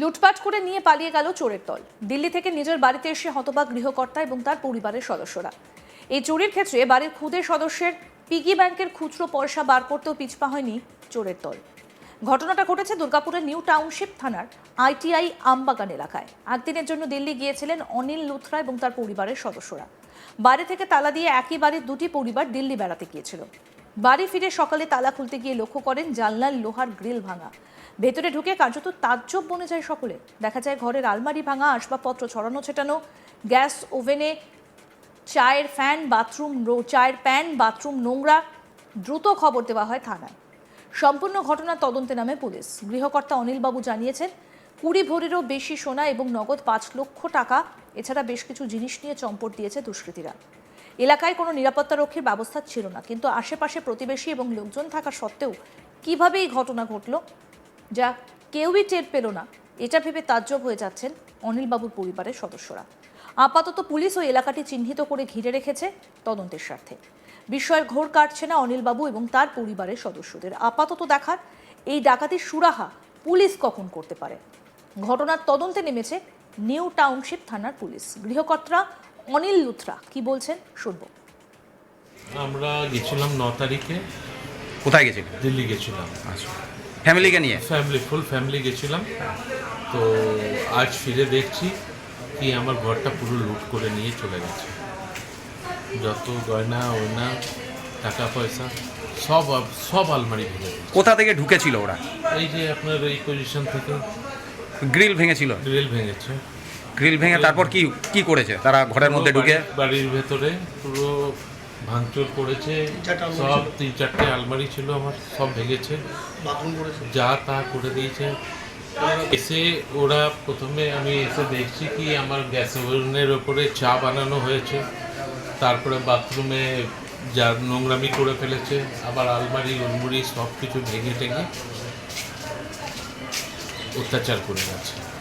লুটপাট করে নিয়ে পালিয়ে গেল চোরের দল। দিল্লি থেকে নিজের বাড়িতে এসে হতবাক গৃহকর্তা এবং তার পরিবারের সদস্যরা। এই চুরির ক্ষেত্রে বাড়ির খুদে সদস্যের পিগি ব্যাংকের খুচরো পয়সা বার করতেও পিছপা হয়নি চোরের দল। ঘটনাটা ঘটেছে দুর্গাপুরের নিউ টাউনশিপ থানার আইটিআই আমবাগান এলাকায়। একদিনের জন্য দিল্লি গিয়েছিলেন অনিল লুথরা এবং তার পরিবারের সদস্যরা। বাড়ি থেকে তালা দিয়ে একই বাড়ির দুটি পরিবার দিল্লি বেড়াতে গিয়েছিল। বাড়ি ফিরে সকালে তালা খুলতে গিয়ে লক্ষ্য করেন জানলার লোহার গ্রিল ভাঙা। ভেতরে ঢুকে কার্যত তাজ্জব বনে যায় সকলে। দেখা যায় ঘরের আলমারি ভাঙা, আসবাবপত্র ছড়ানো, ছেটানো, গ্যাস ওভেনে চায়ের ফ্যান, বাথরুম চায়ের প্যান, বাথরুম নোংরা, দ্রুত খবর দেওয়া হয় থানায়। সম্পূর্ণ ঘটনার তদন্তে নামে পুলিশ। গৃহকর্তা অনিলবাবু জানিয়েছেন, কুড়ি ভরিরও বেশি সোনা এবং নগদ পাঁচ লক্ষ টাকা, এছাড়া বেশ কিছু জিনিস নিয়ে চম্পট দিয়েছে দুষ্কৃতীরা। এলাকায় কোনো নিরাপত্তারক্ষীর ব্যবস্থা ছিল না। কিন্তু আশেপাশে প্রতিবেশী এবং লোকজন থাকা সত্ত্বেও কীভাবে এই ঘটনা ঘটলো, যা কেউই টের পেল না, এটা ভেবে তাজ্জব হয়ে যাচ্ছেন অনিলবাবুর পরিবারের সদস্যরা। আপাতত পুলিশ ওই এলাকাটি চিহ্নিত করে ঘিরে রেখেছে তদন্তের স্বার্থে। বিস্ময়ের ঘোর কাটছে না অনিলবাবু এবং তার পরিবারের সদস্যদের। আপাতত দেখার এই ডাকাতির সুরাহা পুলিশ কখন করতে পারে? ঘটনার তদন্তে নেমেছে নিউ টাউনশিপ থানার পুলিশ। গৃহকর্তা অনিল লুথরা কি বলছেন? শুনব। আমরা গেছিলাম ন তারিখে। কোথায় গেছিলেন দিল্লি গেছিলাম। আচ্ছা। ফ্যামিলিকে নিয়ে? ফ্যামিলি ফুল ফ্যামিলি গেছিলাম। তো আজ ফিরে দেখছি কি আমার ঘরটা পুরো লুট করে নিয়ে চলে গেছে। যত গয়না ওয়না টাকা পয়সা সব সব আলমারি ভেঙে কোথা থেকে ঢুকেছিল ওরা? এই যে আপনার এই পজিশন থেকে। গ্রিল ভেঙেছিল? গ্রিল ভেঙেছে। গ্রিল ভেঙে তারপর কি কি করেছে? তারা ঘরের মধ্যে ঢুকে? বাড়ির- ভেতরে পুরো ভাঙচুর করেছে। সব তিন চারটে আলমারি ছিল আমার সব ভেঙেছে। যা তা করে দিয়েছে। এসে ওরা প্রথমে আমি এসে দেখছি কি আমার গ্যাস ওভেনের ওপরে চা বানানো হয়েছে। তারপরে বাথরুমে যা নোংরামি করে ফেলেছে। আবার আলমারি উলমুড়ি সব কিছু ভেঙে টেঙে অত্যাচার করে গেছে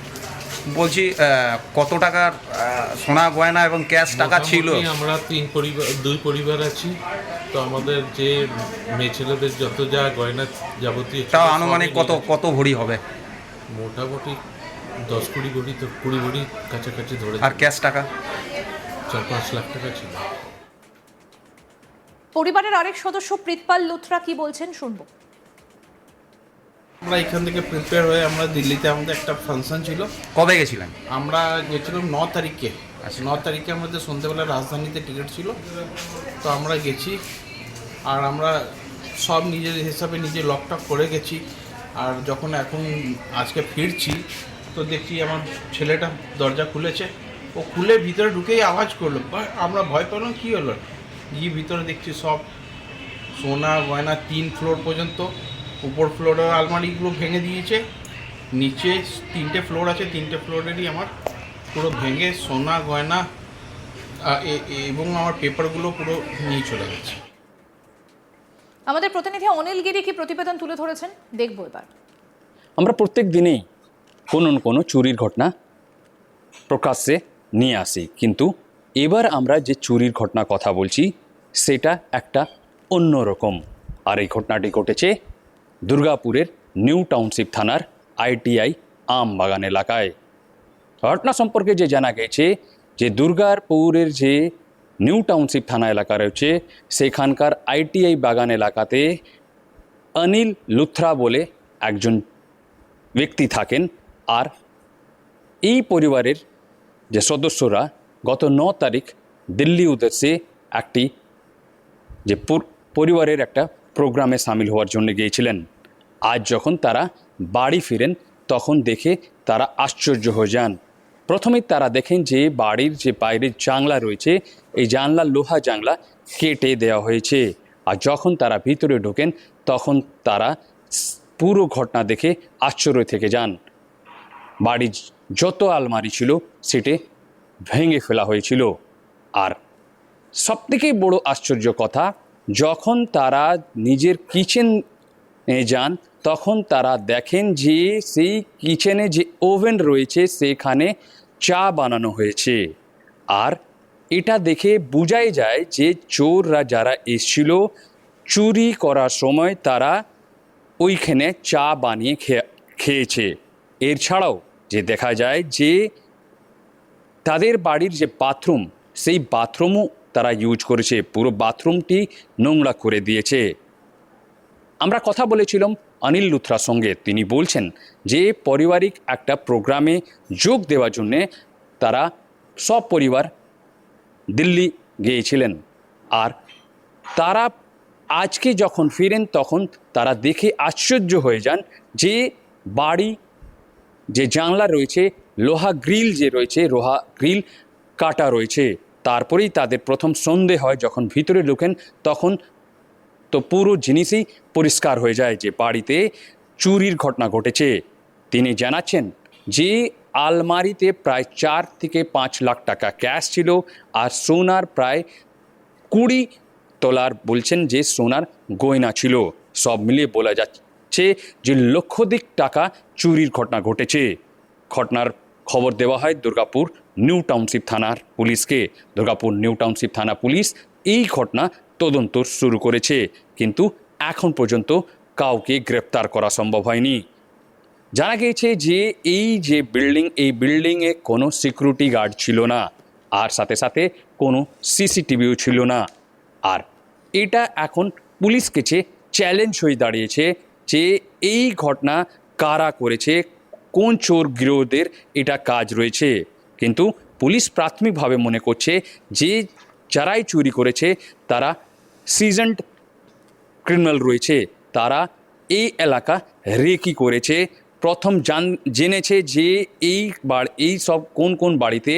বলছি কত টাকার সোনা গয়না এবং ক্যাশ টাকা ছিল? আমরা তিন পরিবার দুই পরিবার আছি। তো আমাদের যে মেয়ে ছেলেদের যত যা গয়না যাবতীয় তাও আনুমানিক কত কত ভরি হবে? মোটামুটি দশ কুড়ি ভরি তো কুড়ি ভরি কাছাকাছি ধরে আর ক্যাশ টাকা? চার পাঁচ লাখ টাকা ছিল। পরিবারের আরেক সদস্য প্রীতপাল লুথরা কি বলছেন শুনব। আমরা এখান থেকে প্রিপেয়ার হয়ে আমরা দিল্লিতে আমাদের একটা ফাংশন ছিল। কবে গেছিলেন? আমরা গেছিলাম ন তারিখে। ন তারিখে আমাদের সন্ধ্যেবেলা রাজধানীতে টিকিট ছিল। তো আমরা গেছি আর আমরা সব নিজের হিসাবে নিজে লকটক করে গেছি। আর যখন এখন আজকে ফিরছি তো দেখছি আমার ছেলেটা দরজা খুলেছে। ও খুলে ভিতরে ঢুকেই আওয়াজ করল। বা- আমরা ভয় পেলাম কী হলো? গিয়ে ভিতরে দেখছি সব সোনা গয়না তিন ফ্লোর পর্যন্ত। উপর ফ্লোরের আলমারিগুলো ভেঙে দিয়েছে। নিচে তিনটে ফ্লোর আছে তিনটে ফ্লোরেরই আমার। পুরো ভেঙে সোনা গয়না এবং আমার পেপারগুলো পুরো নিয়ে চলে গেছে। আমাদের প্রতিনিধি অনিল গিরি কি প্রতিবেদন তুলে ধরেছেন? দেখব এবার। আমরা প্রত্যেক দিনেই কোনো না কোনো চুরির ঘটনা প্রকাশ্যে নিয়ে আসি কিন্তু এবার আমরা যে চুরির ঘটনা কথা বলছি সেটা একটা অন্যরকম। আর এই ঘটনাটি ঘটেছে দুর্গাপুরের নিউ টাউনশিপ থানার আইটিআই আম বাগান এলাকায়। ঘটনা সম্পর্কে যে জানা গেছে যে দুর্গাপুরের যে নিউ টাউনশিপ থানা এলাকা রয়েছে, সেখানকার আইটিআই বাগান এলাকাতে অনিল লুথরা বলে একজন ব্যক্তি থাকেন আর এই পরিবারের যে সদস্যরা গত ন তারিখ দিল্লি উদ্দেশ্যে একটি যে পরিবারের একটা প্রোগ্রামে সামিল হওয়ার জন্য গিয়েছিলেন। আজ যখন তারা বাড়ি ফিরেন, তখন দেখে তারা আশ্চর্য হয়ে যান। প্রথমে তারা দেখেন যে বাড়ির যে বাইরের জানলা রয়েছে, এই জানলা লোহা জানলা কেটে দেওয়া হয়েছে। আর যখন তারা ভিতরে ঢোকেন, তখন তারা পুরো ঘটনা দেখে আশ্চর্য থেকে যান। বাড়ির যত আলমারি ছিল, সেটে ভেঙে ফেলা হয়েছিল। আর সবথেকে বড় আশ্চর্য কথা যখন তারা নিজের কিচেন যান, তখন তারা দেখেন যে সেই কিচেনে যে ওভেন রয়েছে, সেখানে চা বানানো হয়েছে। আর এটা দেখে বোঝাই যায় যে চোররা যারা এসেছিল, চুরি করার সময় তারা ওইখানে চা বানিয়ে খেয়ে, খেয়েছে। এর ছাড়াও যে দেখা যায় যে তাদের বাড়ির যে বাথরুম সেই বাথরুমও তারা ইউজ করেছে, পুরো বাথরুমটি নোংরা করে দিয়েছে। আমরা কথা বলেছিলাম অনিল লুথরার সঙ্গে। তিনি বলছেন যে, পারিবারিক একটা প্রোগ্রামে যোগ দেওয়ার জন্যে তারা সব পরিবার দিল্লি গিয়েছিলেন। আর তারা আজকে যখন ফিরেন, তখন তারা দেখে আশ্চর্য হয়ে যান যে, বাড়ি যে জানলা রয়েছে, লোহা গ্রিল যে রয়েছে, লোহা গ্রিল কাটা রয়েছে। তারপরেই তাদের প্রথম সন্দেহ হয় যখন ভিতরে ঢোকেন, তখন তো পুরো জিনিসই পরিষ্কার হয়ে যায় যে বাড়িতে চুরির ঘটনা ঘটেছে। তিনি জানাচ্ছেন যে আলমারিতে প্রায় চার থেকে পাঁচ লাখ টাকা ক্যাশ ছিল আর সোনার প্রায় কুড়ি তোলার বলছেন যে সোনার গয়না ছিল। সব মিলিয়ে বলা যাচ্ছে যে লক্ষাধিক টাকা চুরির ঘটনা ঘটেছে। ঘটনার খবর দেওয়া হয় দুর্গাপুর নিউ টাউনশিপ থানার পুলিশকে। দুর্গাপুর নিউ টাউনশিপ থানা পুলিশ এই ঘটনা তদন্ত শুরু করেছে। কিন্তু এখন পর্যন্ত কাউকে গ্রেপ্তার করা সম্ভব হয়নি। জানা গিয়েছে যে এই যে বিল্ডিং, এই বিল্ডিংয়ে কোনো সিকিউরিটি গার্ড ছিল না। আর সাথে সাথে কোনো সিসিটিভিও ছিল না। আর এটা এখন পুলিশ কাছে চ্যালেঞ্জ হয়ে দাঁড়িয়েছে যে এই ঘটনা কারা করেছে, কোন চোর গৃহদের এটা কাজ রয়েছে। কিন্তু পুলিশ প্রাথমিকভাবে মনে করছে যে যারাই চুরি করেছে, তারা সিজন্ড ক্রিমিনাল রয়েছে। তারা এই এলাকা রেকি করেছে। প্রথম জান, জেনেছে যে এই এই সব কোন কোন বাড়িতে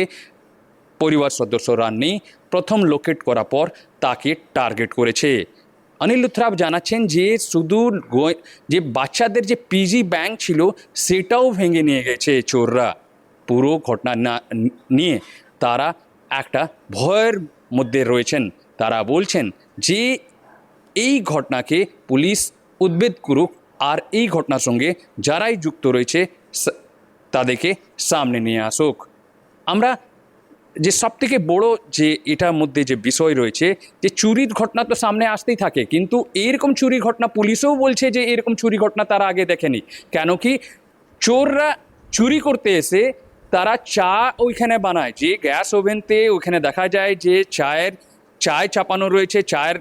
পরিবার সদস্যরা নেই। প্রথম লোকেট করার পর তাকে টার্গেট করেছে। অনিল লুথরাব জানাচ্ছেন যে শুধু যে বাচ্চাদের যে পিজি ব্যাংক ছিল, সেটাও ভেঙে নিয়ে গেছে চোররা। পুরো ঘটনা না, নিয়ে তারা একটা ভয়ের মধ্যে রয়েছেন। তারা বলছেন যে, এই ঘটনাকে পুলিশ উদ্বেগ করুক আর এই ঘটনার সঙ্গে যারাই যুক্ত রয়েছে তাদেরকে সামনে নিয়ে আসুক। আমরা যে সব থেকে বড় যে এটার মধ্যে যে বিষয় রয়েছে, যে চুরির ঘটনা তো সামনে আসতেই থাকে, কিন্তু এরকম চুরি ঘটনা পুলিশও বলছে যে, এরকম চুরি ঘটনা তারা আগে দেখেনি। কেন কি, চোররা চুরি করতে এসে তারা চা ওইখানে বানায়। যে গ্যাস ওভেনতে ওইখানে দেখা যায় যে চায়ের, চায় চাপানো রয়েছে, চায়ের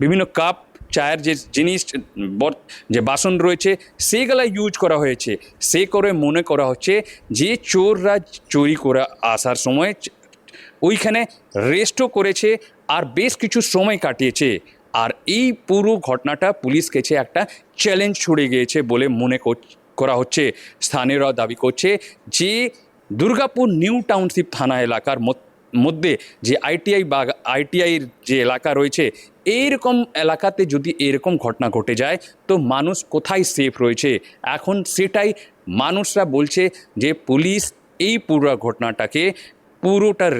বিভিন্ন কাপ, চায়ের যে জিনিস যে বাসন রয়েছে, সেগুলা ইউজ করা হয়েছে। সে করে মনে করা হচ্ছে যে চোররা চুরি করে আসার সময় ওইখানে রেস্টও করেছে আর বেশ কিছু সময় কাটিয়েছে। আর এই পুরো ঘটনাটা পুলিশ কাছে একটা চ্যালেঞ্জ ছুড়ে গিয়েছে বলে মনে কর- হচ্ছে। স্থানীয়রা দাবি করছে যে দুর্গাপুর নিউ টাউনশিপ থানা এলাকার মধ্যে যে আইটিআই বা আইটিআইয়ের যে এলাকা রয়েছে, এইরকম এলাকাতে যদি এরকম ঘটনা ঘটে যায়, তো মানুষ কোথায় সেফ রয়েছে? এখন সেটাই মানুষরা বলছে যে পুলিশ এই পুরো ঘটনাটাকে পুরোটার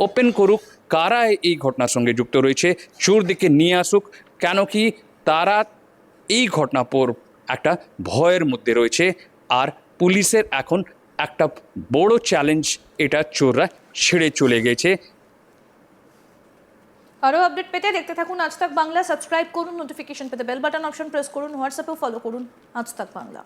ওপেন করুক, কারা এই ঘটনার সঙ্গে যুক্ত রয়েছে, চোর দিকে নিয়ে আসুক, কেন কি তারা এই ঘটনা পর একটা ভয়ের মধ্যে রয়েছে, আর পুলিশের এখন একটা বড় চ্যালেঞ্জ এটা চোররা ছেড়ে চলে গেছে। আরও আপডেট পেতে দেখতে থাকুন আজ তাক বাংলা। সাবস্ক্রাইব করুন নোটিফিকেশন পেতে বেল বাটন অপশন প্রেস করুন হোয়াটসঅ্যাপেও ফলো করুন। আজ তাক বাংলা।